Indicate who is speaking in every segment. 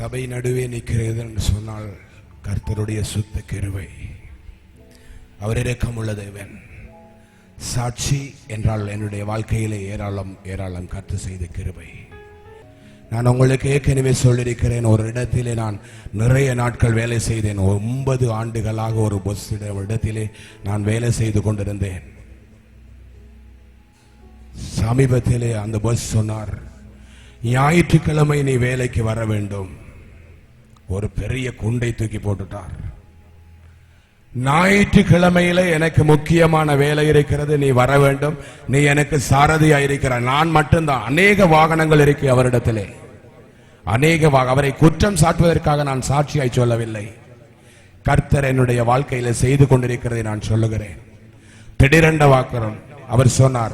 Speaker 1: சபை நடுவே நிற்கிறது என்று சொன்னால் கர்த்தருடைய சுத்த கிருவை அவர் இரக்கமுள்ள தேவன். சாட்சி என்றால் என்னுடைய வாழ்க்கையிலே ஏராளம் ஏராளம் கருத்து செய்த கிருபை. நான் உங்களுக்கு ஏற்கனவே சொல்லியிருக்கிறேன் ஒரு இடத்திலே நான் நிறைய நாட்கள் வேலை செய்தேன். ஒன்பது ஆண்டுகளாக ஒரு பஸ் இடத்திலே நான் வேலை செய்து கொண்டிருந்தேன். சமீபத்திலே அந்த பஸ் சொன்னார் ஞாயிற்றுக்கிழமை நீ வேலைக்கு வர வேண்டும். ஒரு பெரிய குண்டை தூக்கி போட்டுட்டார். ஞாயிற்றுக்கிழமையில எனக்கு முக்கியமான வேலை இருக்கிறது நீ வர வேண்டும். நீ எனக்கு சாரதியா இருக்கிறாய் நான் மட்டும்தான். அநேக வாகனங்கள் இருக்கு அவரிடத்திலே. அநேக அவரை குற்றம் சாட்டுவதற்காக நான் சாட்சியாய் சொல்லவில்லை. கர்த்தர் என்னுடைய வாழ்க்கையில செய்து கொண்டிருக்கிறதை நான் சொல்லுகிறேன். திடீரென்ற வாக்குறோம் அவர் சொன்னார்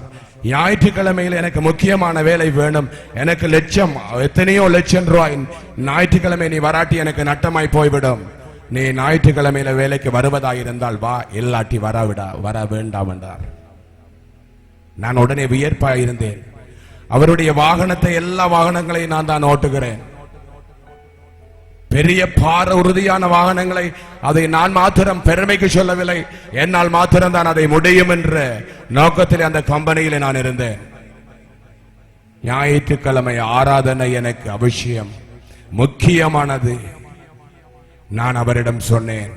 Speaker 1: ஞாயிற்றுக்கிழமையில் எனக்கு முக்கியமான வேலை வேணும். எனக்கு லட்சம் எத்தனையோ லட்சம் ரூபாய் ஞாயிற்றுக்கிழமை நீ வராட்டி எனக்கு நட்டமாய் போய்விடும். நீ ஞாயிற்றுக்கிழமையில வேலைக்கு வருவதாயிருந்தால் வா இல்லாட்டி வரவிடா வர வேண்டாம் என்றார். நான் உடனே வியர்ப்பாக இருந்தேன். அவருடைய வாகனத்தை எல்லா வாகனங்களையும் நான் தான் ஓட்டுகிறேன். பெரிய பார உறுதியான வாகனங்களை அதை நான் மாத்திரம் பெருமைக்கு சொல்லவில்லை. என்னால் மாத்திரம் தான் அதை முடியும் என்ற நோக்கத்தில் அந்த கம்பெனியில் நான் இருந்தேன். ஞாயிற்றுக்கிழமை ஆராதனை எனக்கு அவசியம் முக்கியமானது. நான் அவரிடம் சொன்னேன்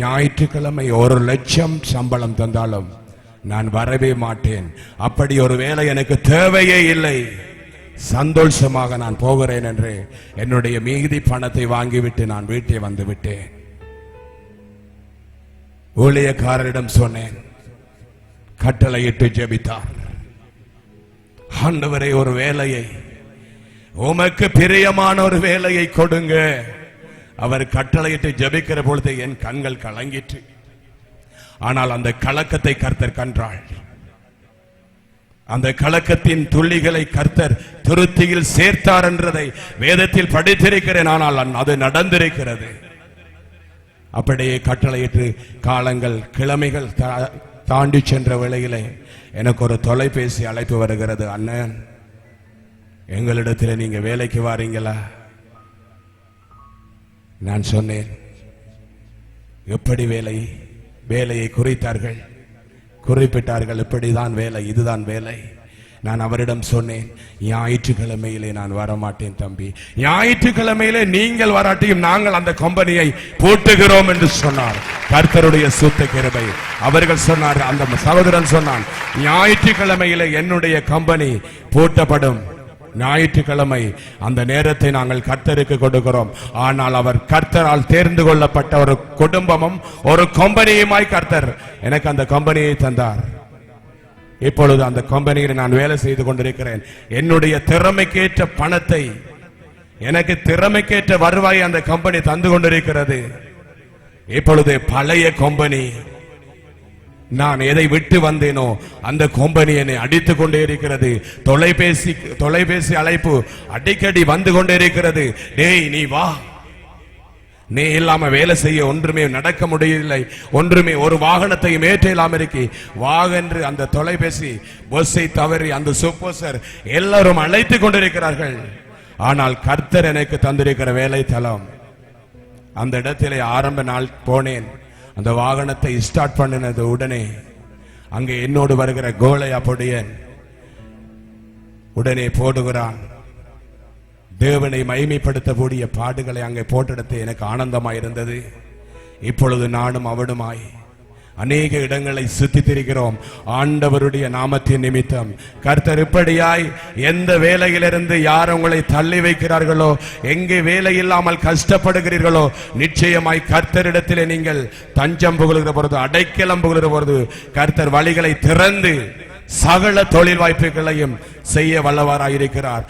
Speaker 1: ஞாயிற்றுக்கிழமை ஒரு லட்சம் சம்பளம் தந்தாலும் நான் வரவே மாட்டேன். அப்படி ஒரு வேலை எனக்கு தேவையே இல்லை. சந்தோஷமாக நான் போகிறேன் என்று என்னுடைய மீதி பணத்தை வாங்கிவிட்டு நான் வீட்டை வந்து விட்டேன். ஊழியக்காரரிடம் சொன்னேன் கட்டளையிட்டு ஜெபித்தார். ஆண்டவரை ஒரு வேலையை உமக்கு பிரியமான ஒரு வேலையை கொடுங்க. அவர் கட்டளையிட்டு ஜெபிக்கிற பொழுது என் கண்கள் கலங்கிற்று. ஆனால் அந்த கலக்கத்தை கர்த்தர் கன்றாள். அந்த கலக்கத்தின் துள்ளிகளை கர்த்தர் துருத்தியில் சேர்த்தார் என்றதை வேதத்தில் படித்திருக்கிறேன் ஆனால் அது நடந்திருக்கிறது. அப்படியே கட்டளையிட்டு காலங்கள் கிழமைகள் தா- தாண்டி சென்ற வேளையிலே எனக்கு ஒரு தொலைபேசி அழைப்பு வருகிறது. அண்ணன் எங்களிடத்தில் நீங்க வேலைக்கு வாரீங்களா? நான் சொன்னேன். எப்படி வேலை? வேலையை குறித்தார்கள். குறிப்பிட்டார்கள் இப்படிதான் வேலை இதுதான் வேலை. நான் அவரிடம் சொன்னேன் ஞாயிற்றுக்கிழமையிலே நான் வரமாட்டேன் தம்பி. ஞாயிற்றுக்கிழமையிலே நீங்கள் வராட்டியும் நாங்கள் அந்த கம்பெனியை பூட்டுகிறோம் என்று சொன்னார். கர்த்தருடைய சுத்த கிருபை. அவர்கள் சொன்னார் அந்த சகோதரன் சொன்னான் ஞாயிற்றுக்கிழமையிலே என்னுடைய கம்பெனி பூட்டப்படும். ஞாயிற்றுக்கிழமை அந்த நேரத்தை நாங்கள் கர்த்தருக்கு கொடுக்கிறோம். ஆனால் அவர் கர்த்தரால் தேர்ந்து கொள்ளப்பட்ட ஒரு குடும்பமும் ஒரு கம்பெனியுமாய் கர்த்தர் எனக்கு அந்த கம்பெனியை தந்தார். இப்பொழுது அந்த கம்பெனியில் நான் வேலை செய்து கொண்டிருக்கிறேன். என்னுடைய திறமைக்கேற்ற பணத்தை எனக்கு திறமைக்கேற்ற வருவாய் அந்த கம்பெனி தந்து கொண்டிருக்கிறது. இப்பொழுது பழைய கம்பெனி நான் எதை விட்டு வந்தேனோ அந்த கொம்பனி என்னை அடித்துக் கொண்டே இருக்கிறது தொலைபேசி தொலைபேசி அழைப்பு அடிக்கடி வந்து கொண்டே இருக்கிறது டேய் நீ வா. நீ இல்லாம வேலை செய்ய ஒன்றுமே நடக்க முடியவில்லை. ஒன்றுமே ஒரு வாகனத்தையும் ஏற்ற இல்லாம இருக்கி. வாகன்று அந்த தொலைபேசி பஸ்ஸை தவறி அந்த சூப்பர்சர் எல்லாரும் அழைத்து கொண்டிருக்கிறார்கள். ஆனால் கர்த்தர் எனக்கு தந்திருக்கிற வேலை தளம் அந்த இடத்திலே ஆரம்ப நாள் போனேன். அந்த வாகனத்தை ஸ்டார்ட் பண்ணினது உடனே அங்கே என்னோடு வருகிற கோலை பொடியன் உடனே போடுகிறான். தேவனை மைமைப்படுத்தக்கூடிய பாடுகளை அங்கே போட்டெடுத்து எனக்கு ஆனந்தமாய் இருந்தது இப்பொழுது நானும் அவனுமாய் அநேக இடங்களை சுத்தி திரிகிறோம் ஆண்டவருடைய நாமத்தின் நிமித்தம். கர்த்தர் இப்படியாய் எந்த வேலையிலிருந்து யார் உங்களை தள்ளி வைக்கிறார்களோ எங்கே வேலை இல்லாமல் கஷ்டப்படுகிறீர்களோ நிச்சயமாய் கர்த்தரிடத்திலே நீங்கள் தஞ்சம் புகழுகிற பொழுது அடைக்கலம் புகழுகிற பொழுது கர்த்தர் வழிகளை திறந்து சகல தொழில் வாய்ப்புகளையும் செய்ய வல்லவராயிருக்கிறார்.